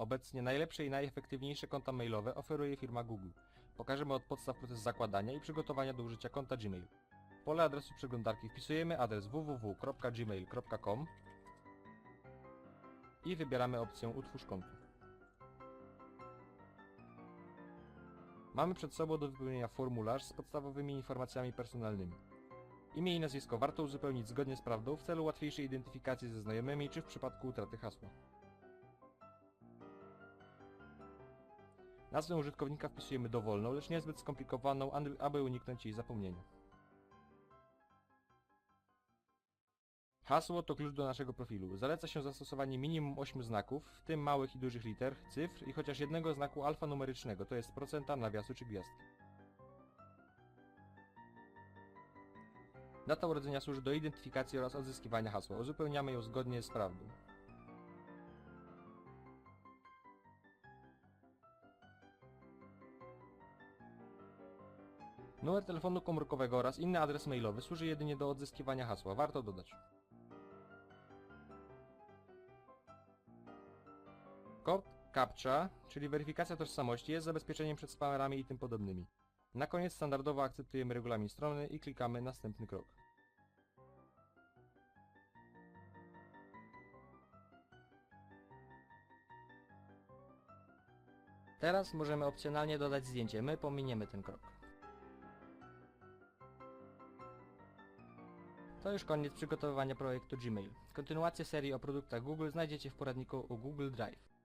Obecnie najlepsze i najefektywniejsze konta mailowe oferuje firma Google. Pokażemy od podstaw proces zakładania i przygotowania do użycia konta Gmail. W pole adresu przeglądarki wpisujemy adres www.gmail.com i wybieramy opcję Utwórz konto. Mamy przed sobą do wypełnienia formularz z podstawowymi informacjami personalnymi. Imię i nazwisko warto uzupełnić zgodnie z prawdą w celu łatwiejszej identyfikacji ze znajomymi czy w przypadku utraty hasła. Nazwę użytkownika wpisujemy dowolną, lecz niezbyt skomplikowaną, aby uniknąć jej zapomnienia. Hasło to klucz do naszego profilu. Zaleca się zastosowanie minimum 8 znaków, w tym małych i dużych liter, cyfr i chociaż jednego znaku alfanumerycznego, to jest procenta, nawiasu czy gwiazdki. Data urodzenia służy do identyfikacji oraz odzyskiwania hasła. Uzupełniamy ją zgodnie z prawdą. Numer telefonu komórkowego oraz inny adres mailowy służy jedynie do odzyskiwania hasła. Warto dodać. Kod CAPTCHA, czyli weryfikacja tożsamości, jest zabezpieczeniem przed spamerami i tym podobnymi. Na koniec standardowo akceptujemy regulamin strony i klikamy następny krok. Teraz możemy opcjonalnie dodać zdjęcie, my pominiemy ten krok. To już koniec przygotowywania projektu Gmail. Kontynuację serii o produktach Google znajdziecie w poradniku o Google Drive.